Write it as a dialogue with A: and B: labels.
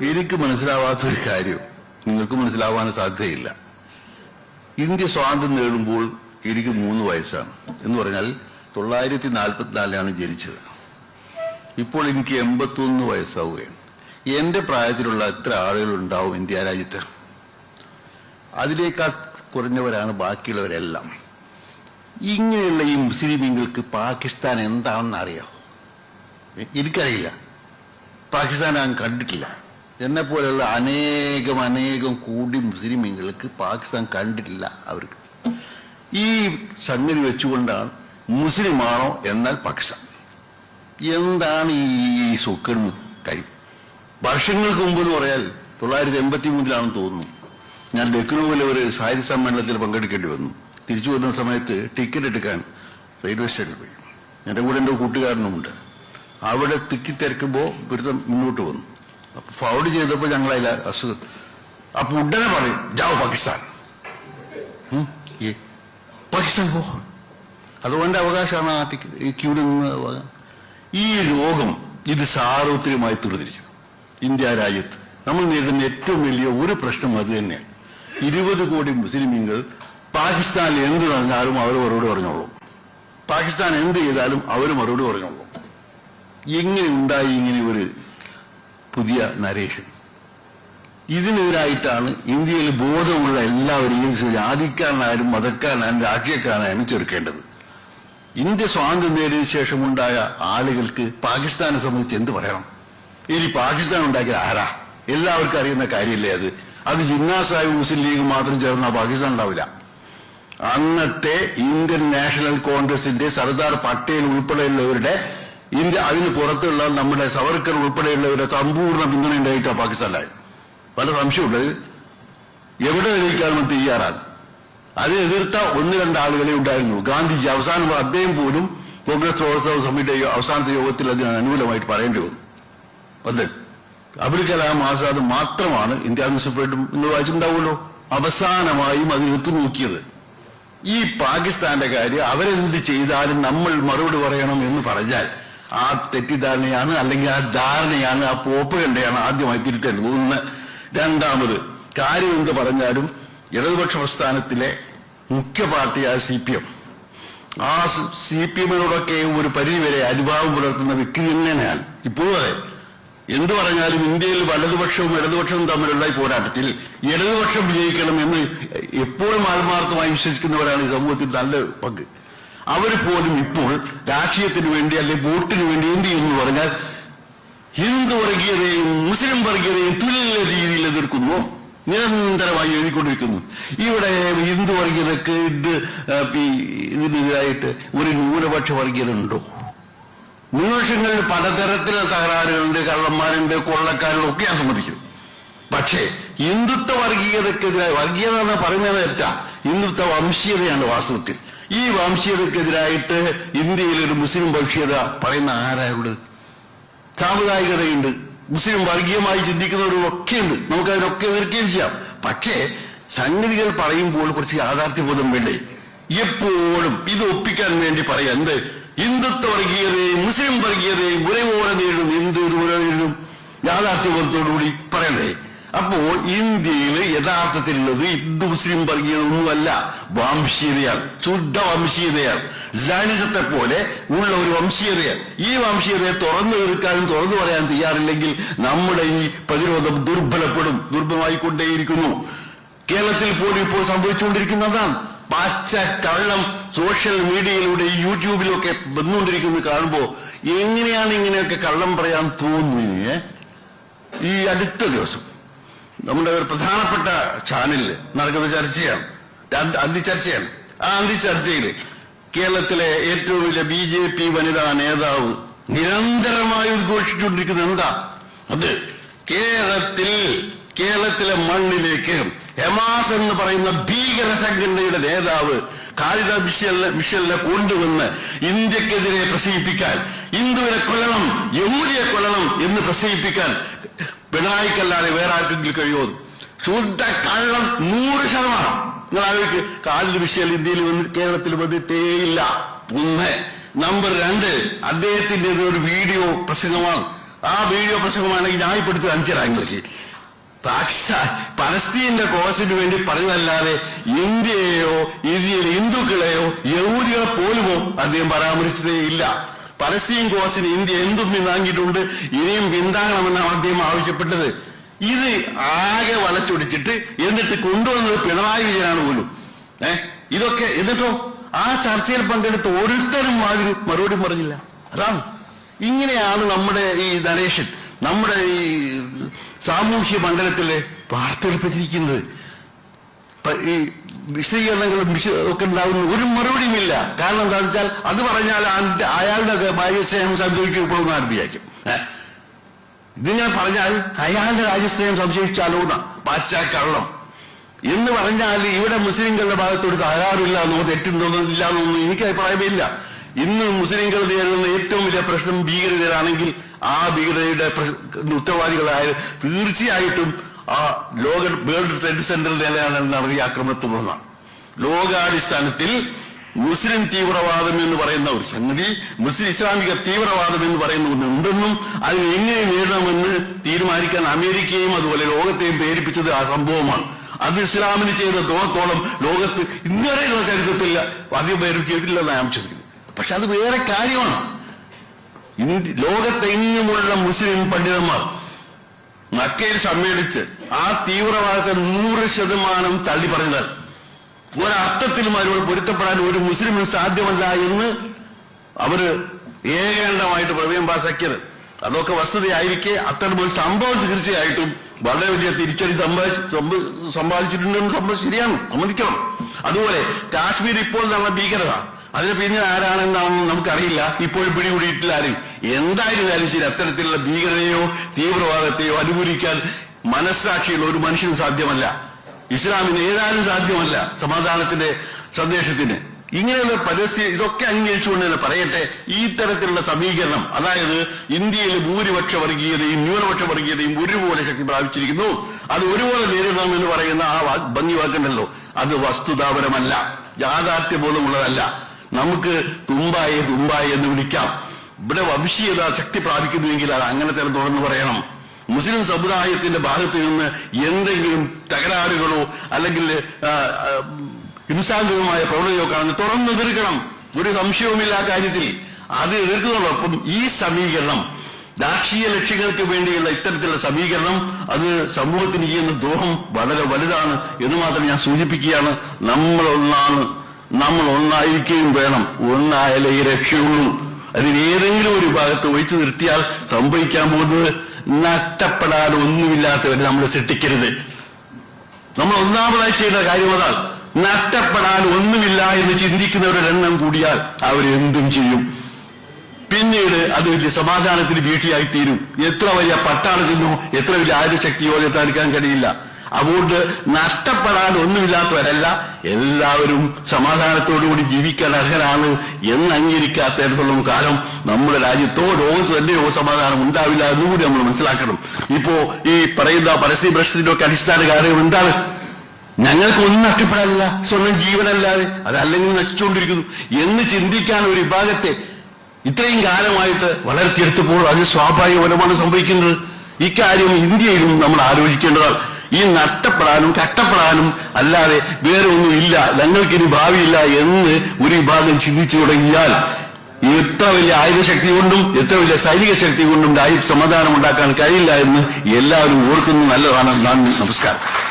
A: എനിക്ക് മനസ്സിലാവാത്ത ഒരു കാര്യം. നിങ്ങൾക്ക് മനസ്സിലാവാൻ സാധ്യതയില്ല. ഇന്ത്യ സ്വാതന്ത്ര്യം നേടുമ്പോൾ എനിക്ക് മൂന്ന് വയസ്സാണ്. എന്ന് പറഞ്ഞാൽ തൊള്ളായിരത്തി നാൽപ്പത്തിനാലിലാണ് ജനിച്ചത്. ഇപ്പോൾ എനിക്ക് എൺപത്തൊന്ന് വയസ്സാവുകയാണ്. എന്റെ പ്രായത്തിലുള്ള എത്ര ആളുകൾ ഉണ്ടാവും ഇന്ത്യ രാജ്യത്ത്? അതിനേക്കാൾ കുറഞ്ഞവരാണ് ബാക്കിയുള്ളവരെല്ലാം. ഇങ്ങനെയുള്ള ഈ മുസ്ലിമീങ്ങൾക്ക് പാകിസ്ഥാൻ എന്താണെന്ന് അറിയാം? എനിക്കറിയില്ല. പാകിസ്ഥാൻ ഞാൻ കണ്ടിട്ടില്ല. എന്നെ പോലെയുള്ള അനേകം അനേകം കൂടി മുസ്ലിമീങ്ങൾക്ക് പാകിസ്ഥാൻ കണ്ടിട്ടില്ല അവർക്ക്. ഈ സംഗതി വെച്ചുകൊണ്ടാണ് മുസ്ലിമാണോ എന്നാൽ പാകിസ്ഥാൻ. എന്താണ് ഈ സുക്കണ് കാര്യം? വർഷങ്ങൾക്ക് മുമ്പ് എന്ന് പറയാൽ തൊള്ളായിരത്തി എൺപത്തി മൂന്നിലാണെന്ന് തോന്നുന്നു. ഞാൻ ലക്നൌവിലെ ഒരു സാഹിത്യ സമ്മേളനത്തിൽ പങ്കെടുക്കേണ്ടി വന്നു. തിരിച്ചു വരുന്ന സമയത്ത് ടിക്കറ്റ് എടുക്കാൻ റെയിൽവേ സ്റ്റേഷനിൽ പോയി. എന്റെ കൂടെ എന്റെ കൂട്ടുകാരനുമുണ്ട്. അവിടെ തിക്കി തിരക്കുമ്പോൾ ബിരുദം മുന്നോട്ട് വന്നു. അപ്പൊ ഫൗൾ ചെയ്തപ്പോൾ അസുഖ അപ്പൊ ഉടനെ പറയും ജാവ് പാകിസ്ഥാൻ. പാകിസ്ഥാൻ പോ. അതുകൊണ്ട് അവകാശമാണ് ആ ടിക്കറ്റ് ഈ ക്യൂ നിന്ന് ഈ രോഗം ഇത് സാർവത്രികമായി തുറന്നിരിക്കുന്നു ഇന്ത്യ രാജ്യത്ത് നമ്മൾ നേരിടുന്ന ഏറ്റവും വലിയ ഒരു പ്രശ്നം അത് തന്നെയാണ്. ഇരുപത് കോടി മുസ്ലിമീങ്ങൾ പാകിസ്ഥാനിൽ എന്ത് നടന്നാലും അവർ മറുപടി പറഞ്ഞോളൂ. പാകിസ്ഥാൻ എന്ത് ചെയ്താലും അവർ മറുപടി പറഞ്ഞോളൂ. എങ്ങനെ ഉണ്ടായി ഇങ്ങനെ ഒരു പുതിയ നരേഷൻ ഇതിനെതിരായിട്ടാണ് ഇന്ത്യയിൽ ബോധമുള്ള എല്ലാവരും ഏത് ജാതിക്കാരനായാലും മതക്കാരനായാലും രാജ്യക്കാരനായാലും ചെറുക്കേണ്ടത്. ഇന്ത്യ സ്വാതന്ത്ര്യം നേടിയതിനു ശേഷം ഉണ്ടായ ആളുകൾക്ക് പാകിസ്ഥാനെ സംബന്ധിച്ച് എന്ത് പറയണം? ഇനി പാകിസ്ഥാൻ ഉണ്ടാക്കിയ ആരാ? എല്ലാവർക്കും അറിയുന്ന കാര്യമല്ലേ അത്? അത് ജിന്നാ സാഹിബ് മുസ്ലിം ലീഗ് മാത്രം ചേർന്ന പാകിസ്ഥാൻ ഉണ്ടാവില്ല. അന്നത്തെ ഇന്ത്യൻ നാഷണൽ കോൺഗ്രസിന്റെ സർദാർ പട്ടേൽ ഉൾപ്പെടെയുള്ളവരുടെ ഇന്ത്യ അതിന് പുറത്തുള്ള നമ്മുടെ സവർക്കർ ഉൾപ്പെടെയുള്ളവരുടെ സമ്പൂർണ പിന്തുണ ഉണ്ടായിട്ടാണ് പാകിസ്ഥാനിലായത് പല സംശയമുണ്ട്. എവിടെ എഴുതിക്കാനും തയ്യാറാണ്? അത് എതിർത്ത ഒന്ന് രണ്ട് ആളുകളെ ഉണ്ടായിരുന്നു. ഗാന്ധിജി അവസാനം അദ്ദേഹം പോലും കോൺഗ്രസ് പ്രവർത്തക സമിതിയുടെ അവസാനത്തെ യോഗത്തിൽ അതിന് അനുകൂലമായിട്ട് പറയേണ്ടി വന്നു. അത് അബുൽ കലാം ആസാദ് മാത്രമാണ് ഇന്ത്യ ആവശ്യപ്പെട്ടും എന്ന് വായിച്ചിട്ടുണ്ടാവുമല്ലോ അവസാനമായും അത് എത്തു നോക്കിയത്. ഈ പാകിസ്ഥാന്റെ കാര്യം അവരെന്ത് ചെയ്താലും നമ്മൾ മറുപടി പറയണം എന്ന് പറഞ്ഞാൽ ആ തെറ്റിദ്ധാരണയാണ് അല്ലെങ്കിൽ ആ ധാരണയാണ് ആ പോപ്പുകളുടെയാണ് ആദ്യമായി തിരുത്തേണ്ടത് ഒന്ന്. രണ്ടാമത് കാര്യം എന്ത് പറഞ്ഞാലും ഇടതുപക്ഷ പ്രസ്ഥാനത്തിലെ മുഖ്യ പാർട്ടിയായ സി പി എം. ആ സി പി എമ്മിനോടൊക്കെ ഒരു പരിധിവരെ അനുഭാവം പുലർത്തുന്ന വ്യക്തി തന്നെയാണ്. ഇപ്പോഴും അതെ. എന്തു പറഞ്ഞാലും ഇന്ത്യയിൽ വലതുപക്ഷവും ഇടതുപക്ഷവും തമ്മിലുള്ള പോരാട്ടത്തിൽ ഇടതുപക്ഷം വിജയിക്കണം എന്ന് എപ്പോഴും ആത്മാർത്ഥമായി വിശ്വസിക്കുന്നവരാണ് ഈ സമൂഹത്തിൽ നല്ല പങ്ക്. അവർ പോലും ഇപ്പോൾ രാഷ്ട്രീയത്തിന് വേണ്ടി അല്ലെങ്കിൽ വോട്ടിന് വേണ്ടി എന്ത് ചെയ്യുന്നു പറഞ്ഞാൽ ഹിന്ദു വർഗീയതയും മുസ്ലിം വർഗീയതയും തുല്യ രീതിയിൽ എതിർക്കുന്നു നിരന്തരമായി എഴുതിക്കൊണ്ടിരിക്കുന്നു. ഇവിടെ ഹിന്ദു വർഗീയതക്ക് ഇത് ഇതിനെതിരായിട്ട് ഒരു ന്യൂനപക്ഷ വർഗീയത ഉണ്ടോ? ന്യൂനപക്ഷങ്ങളിൽ പലതരത്തിലുള്ള തകരാറുകളുണ്ട്. കള്ളന്മാരുണ്ട് കൊള്ളക്കാരുണ്ട് ഒക്കെ ഞാൻ സമ്മതിക്കുന്നു പക്ഷേ ഹിന്ദുത്വ വർഗീയതക്കെതിരായ വർഗീയത എന്ന് പറയുന്നത് തെറ്റാ. ഹിന്ദുത്വ വംശീയതയാണ് വാസ്തവത്തിൽ. ഈ വംശീയതക്കെതിരായിട്ട് ഇന്ത്യയിൽ ഒരു മുസ്ലിം വംശീയത പറയുന്ന ആരായുള്ളത് സാമുദായികതയുണ്ട്. മുസ്ലിം വർഗീയമായി ചിന്തിക്കുന്നവരൊക്കെയുണ്ട് നമുക്ക് അതിനൊക്കെ എതിർക്കുകയും ചെയ്യാം. പക്ഷേ സംഗതികൾ പറയുമ്പോൾ കുറച്ച് യാഥാർത്ഥ്യബോധം വേണ്ടേ? എപ്പോഴും ഇത് ഒപ്പിക്കാൻ വേണ്ടി പറയാം. എന്ത്? ഹിന്ദുത്വ വർഗീയതയും മുസ്ലിം വർഗീയതയും ഒരേപോലെ നേരിടും. എന്ത് ഒരുപോലെ നേരിടും? യാഥാർത്ഥ്യബോധത്തോടുകൂടി പറയണ്ടേ? അപ്പോൾ ഇന്ത്യയിൽ യഥാർത്ഥത്തിലുള്ളത് ഹിന്ദു മുസ്ലിം വർഗീയത ഒന്നുമല്ല വംശീയതയാണ്. ശുദ്ധ വംശീയതയാണ്. ജാനിസത്തെ പോലെ ഉള്ള ഒരു വംശീയതയാണ്. ഈ വംശീയതയെ തുറന്നു തീർക്കാനും തുറന്നു പറയാൻ തയ്യാറില്ലെങ്കിൽ നമ്മുടെ ഈ പ്രതിരോധം ദുർബലപ്പെടും ദുർബലമായിക്കൊണ്ടേയിരിക്കുന്നു. കേരളത്തിൽ പോലും ഇപ്പോൾ സംഭവിച്ചുകൊണ്ടിരിക്കുന്നതാണ്. പച്ച കള്ളം സോഷ്യൽ മീഡിയയിലൂടെ യൂട്യൂബിലൊക്കെ വന്നുകൊണ്ടിരിക്കുന്നത് കാണുമ്പോൾ എങ്ങനെയാണ് ഇങ്ങനെയൊക്കെ കള്ളം പറയാൻ തോന്നുന്നത് ഈ അടുത്ത ദിവസം. നമ്മുടെ ഒരു പ്രധാനപ്പെട്ട ചാനലിൽ നടക്കുന്ന ചർച്ചയാണ്. അന്തി- ചർച്ചയാണ് ആ അന്തിച്ചർച്ചയിൽ കേരളത്തിലെ ഏറ്റവും വലിയ ബി ജെ പി വനിതാ നേതാവ് നിരന്തരമായി ഉദ്ഘോഷിച്ചുകൊണ്ടിരിക്കുന്നത് എന്താ? അത് കേരളത്തിൽ കേരളത്തിലെ മണ്ണിലേക്ക് ഹെമാസ് എന്ന് പറയുന്ന ഭീകര സംഘടനയുടെ നേതാവ് കാലിത മിഷലിനെ മിഷലിനെ കൊണ്ടുവന്ന് ഇന്ത്യക്കെതിരെ പ്രസംഗിപ്പിക്കാൻ ഹിന്ദുവിനെ കൊല്ലണം യഹൂദിയെ കൊല്ലണം എന്ന് പ്രസംഗിപ്പിക്കാൻ പിണറായിക്കല്ലാതെ വേറെ ആർക്കെങ്കിലും കഴിയുമോ? ശുദ്ധ കള്ളം നൂറ് ശതമാനം. നിങ്ങൾ ആലോചിക്ക് കാലിൽ വിഷയം ഇന്ത്യയിൽ വന്ന് കേരളത്തിൽ വന്നിട്ടേയില്ല ഒന്ന്. നമ്പർ രണ്ട് അദ്ദേഹത്തിന്റെ ഒരു വീഡിയോ പ്രസംഗമാണ് ആ വീഡിയോ പ്രസംഗമാണെങ്കിൽ ഞാൻ ഇപ്പൊ എടുത്ത് കാണിച്ചു തരാം നിങ്ങൾക്ക് പലസ്തീന്റെ കോസിന് വേണ്ടി പറഞ്ഞതല്ലാതെ ഇന്ത്യയെയോ ഇന്ത്യയിലെ ഹിന്ദുക്കളെയോ യഹൂദികളെ പോലുമോ അദ്ദേഹം പരാമർശിച്ചതേ ഇല്ല. പലസ്തീൻ കോസിന് ഇന്ത്യ എന്തും പിന്താങ്ങിയിട്ടുണ്ട് ഇനിയും പിന്താങ്ങണമെന്നാണ് ആദ്യം ആവശ്യപ്പെട്ടത്. ഇത് ആകെ വളച്ചൊടിച്ചിട്ട് എന്നിട്ട് കൊണ്ടുവന്നത് പിണറായി വിജയനാണ് പോലും. ഏഹ് ഇതൊക്കെ എന്നിട്ടോ? ആ ചർച്ചയിൽ പങ്കെടുത്ത് ഒരുത്തരും മാതിരി മറുപടി പറഞ്ഞില്ല. അതാണ്. ഇങ്ങനെയാണ് നമ്മുടെ ഈ നരേഷൻ നമ്മുടെ ഈ സാമൂഹ്യ മണ്ഡലത്തിലെ വാർത്തെടുപ്പിച്ചിരിക്കുന്നത്. ഈ വിശദീകരണങ്ങളും ഒക്കെ ഉണ്ടാകുന്ന ഒരു മറുപടിയുമില്ല കാരണം എന്താണെന്ന് വെച്ചാൽ അത് പറഞ്ഞാൽ അയാളുടെ ഭാര്യസ്നേഹം ഇപ്പോൾ ആരംഭിക്കും. ഇത് ഞാൻ പറഞ്ഞാൽ അയാളുടെ രാജ്യസ്നേഹം സംശയിച്ചാലോ എന്നാ പാശ്ചാക്കള്ളം എന്ന് പറഞ്ഞാൽ ഇവിടെ മുസ്ലിങ്ങളുടെ ഭാഗത്തോട് തകരാറില്ല എന്നോ തെറ്റുണ്ടോന്നോ ഇല്ല എന്നൊന്നും എനിക്ക് അഭിപ്രായമില്ല ഇന്ന് മുസ്ലിങ്ങൾ നേരിടുന്ന ഏറ്റവും വലിയ പ്രശ്നം ഭീകരതയാണെങ്കിൽ ആ ഭീകരതയുടെ ഉത്തരവാദികളായ തീർച്ചയായിട്ടും ആ ലോക വേൾഡ് ട്രേഡ് സെന്ററിലാണ് നടത്തിയ ആക്രമണത്തെ തുടർന്നാണ് ലോകാടിസ്ഥാനത്തിൽ മുസ്ലിം തീവ്രവാദം എന്ന് പറയുന്ന ഒരു സംഗതി മുസ്ലിം ഇസ്ലാമിക തീവ്രവാദം എന്ന് പറയുന്ന ഒന്ന് ഉണ്ടെന്നും അതിനെ എങ്ങനെ നേരിടണമെന്ന് തീരുമാനിക്കാൻ അമേരിക്കയും അതുപോലെ ലോകത്തെയും പ്രേരിപ്പിച്ചത് ആ സംഭവമാണ്. അത് ഇസ്ലാമിന് ചെയ്ത ദോഹത്തോളം ലോകത്ത് ഇന്നുവരെയുള്ള ചരിത്രത്തിൽ അധികം പേരും ചെയ്തിട്ടില്ലെന്ന് ഞാൻ വിശ്വസിക്കുന്നത്. പക്ഷെ അത് വേറെ കാര്യമാണ്. ലോകത്തെങ്ങുമുള്ള മുസ്ലിം പണ്ഡിതന്മാർ മക്കയിൽ സമ്മേളിച്ച് ആ തീവ്രവാദത്തെ നൂറ് ശതമാനം തള്ളി പറഞ്ഞത്. ഒരർത്ഥത്തിലും അവരോട് പൊരുത്തപ്പെടാൻ ഒരു മുസ്ലിമിന് സാധ്യമല്ല എന്ന് അവർ ഏകണ്ഠമായിട്ട് പ്രമേയം പാസാക്കിയത്. അതൊക്കെ വസ്തുതയായിരിക്കെ അത്തരം ഒരു സംഭവം തീർച്ചയായിട്ടും വളരെ വലിയ തിരിച്ചടി സമ്പാദിച്ച് സമ്പ- സമ്പാദിച്ചിട്ടുണ്ടെന്ന് സംഭവം ശരിയാണ് സമ്മതിക്കണം. അതുപോലെ കാശ്മീർ ഇപ്പോൾ നടന്ന ഭീകരത അതിന് പിന്നെ ആരാണെന്നാണെന്ന് നമുക്കറിയില്ല. ഇപ്പോഴും പിടികൂടിയിട്ടില്ല ആരും. എന്തായിരുന്നാലും ശരി അത്തരത്തിലുള്ള ഭീകരതയോ തീവ്രവാദത്തെയോ അനുകൂലിക്കാൻ മനസ്സാക്ഷിയുള്ള ഒരു മനുഷ്യന് സാധ്യമല്ല. ഇസ്ലാമിന് ഏതാനും സാധ്യമല്ല സമാധാനത്തിന്റെ സന്ദേശത്തിന്. ഇങ്ങനെയുള്ള പരിസ്ഥിതി ഇതൊക്കെ അംഗീകരിച്ചുകൊണ്ട് തന്നെ പറയട്ടെ ഈ തരത്തിലുള്ള സമീകരണം അതായത് ഇന്ത്യയിലെ ഭൂരിപക്ഷ വർഗീയതയും ന്യൂനപക്ഷ വർഗീയതയും ഒരുപോലെ ശക്തി പ്രാപിച്ചിരിക്കുന്നു. അത് ഒരുപോലെ നേരിടണം എന്ന് പറയുന്ന ആ ഭംഗി വാക്കുണ്ടല്ലോ. അത് വസ്തുതാപരമല്ല. യാഥാർത്ഥ്യബോധമുള്ളതല്ല. നമുക്ക് തുമ്പായി തുമ്പായി എന്ന് വിളിക്കാം. ഇവിടെ വംശീയത ശക്തി പ്രാപിക്കുന്നുവെങ്കിൽ അത് അങ്ങനെ തന്നെ തുറന്നു പറയണം. മുസ്ലിം സമുദായത്തിന്റെ ഭാഗത്ത് നിന്ന് എന്തെങ്കിലും തകരാറുകളോ അല്ലെങ്കിൽ ഹിംസാത്മകമായ പ്രവണതയോ കാണുന്ന തുറന്നു എതിർക്കണം. ഒരു സംശയവുമില്ല ആ കാര്യത്തിൽ. അത് എതിർക്കുന്നതോടൊപ്പം ഈ സമീകരണം രാഷ്ട്രീയ ലക്ഷ്യങ്ങൾക്ക് വേണ്ടിയുള്ള ഇത്തരത്തിലുള്ള സമീകരണം അത് സമൂഹത്തിന് ചെയ്യുന്ന ദോഹം വളരെ വലുതാണ് എന്ന് മാത്രം ഞാൻ സൂചിപ്പിക്കുകയാണ്. നമ്മൾ ഒന്നാണ് നമ്മൾ ഒന്നായിരിക്കുകയും വേണം. ഒന്നായാലേ ഈ രക്ഷയുള്ളൂ. അതിന് ഏതെങ്കിലും ഒരു ഭാഗത്ത് ഒഴിച്ചു നിർത്തിയാൽ സംഭവിക്കാൻ പോകുന്നത് നഷ്ടപ്പെടാൻ ഒന്നുമില്ലാത്തവരെ നമ്മൾ സൃഷ്ടിക്കരുത്. നമ്മൾ ഒന്നാമതായി ചെയ്യുന്ന കാര്യം അതാണ്. നഷ്ടപ്പെടാൻ ഒന്നുമില്ല എന്ന് ചിന്തിക്കുന്നവരുടെ എണ്ണം കൂടിയാൽ അവരെന്തും ചെയ്യും. പിന്നീട് അത് വലിയ സമാധാനത്തിന് ഭീഷണിയായി തീരും എത്ര വലിയ പട്ടാളത്തിനോ എത്ര വലിയ ആയുധശക്തിയോ എത്താൻ കഴിയില്ല. അതുകൊണ്ട് നഷ്ടപ്പെടാൻ ഒന്നുമില്ലാത്തവരല്ല എല്ലാവരും സമാധാനത്തോടുകൂടി ജീവിക്കാൻ അർഹരാണ് എന്ന് അംഗീകരിക്കാത്തിടത്തോളം കാലം നമ്മുടെ രാജ്യത്തോ ലോകത്ത് തന്നെയോ സമാധാനം ഉണ്ടാവില്ല എന്നുകൂടി നമ്മൾ മനസ്സിലാക്കണം. ഇപ്പോ ഈ പറയുന്ന പരസ്യ പ്രശ്നത്തിന്റെ ഒക്കെ അടിസ്ഥാന കാര്യം എന്താണ്? ഞങ്ങൾക്ക് ഒന്നും നഷ്ടപ്പെടാനില്ല സ്വന്തം ജീവനല്ലാതെ അതല്ലെങ്കിൽ നശിച്ചുകൊണ്ടിരിക്കുന്നു എന്ന് ചിന്തിക്കാൻ ഒരു വിഭാഗത്തെ ഇത്രയും കാലമായിട്ട് വളർത്തിയെടുത്തപ്പോൾ അത് സ്വാഭാവികപരമാണ് സംഭവിക്കുന്നത്. ഇക്കാര്യം ഇന്ത്യയിലും നമ്മൾ ആലോചിക്കേണ്ടതാണ്. ഈ നഷ്ടപ്പെടാനും കഷ്ടപ്പെടാനും അല്ലാതെ വേറെ ഒന്നും ഇല്ല. ഞങ്ങൾക്കിനി ഭാവിയില്ല എന്ന് ഒരു വിഭാഗം ചിന്തിച്ചു തുടങ്ങിയാൽ എത്ര വലിയ ആയുധശക്തി കൊണ്ടും എത്ര വലിയ സൈനിക ശക്തി കൊണ്ടും രാജ്യത്ത് സമാധാനം ഉണ്ടാക്കാൻ കഴിയില്ല എന്ന് എല്ലാവരും ഓർക്കുന്നത് നല്ലതാണ്. നന്ദി. നമസ്കാരം.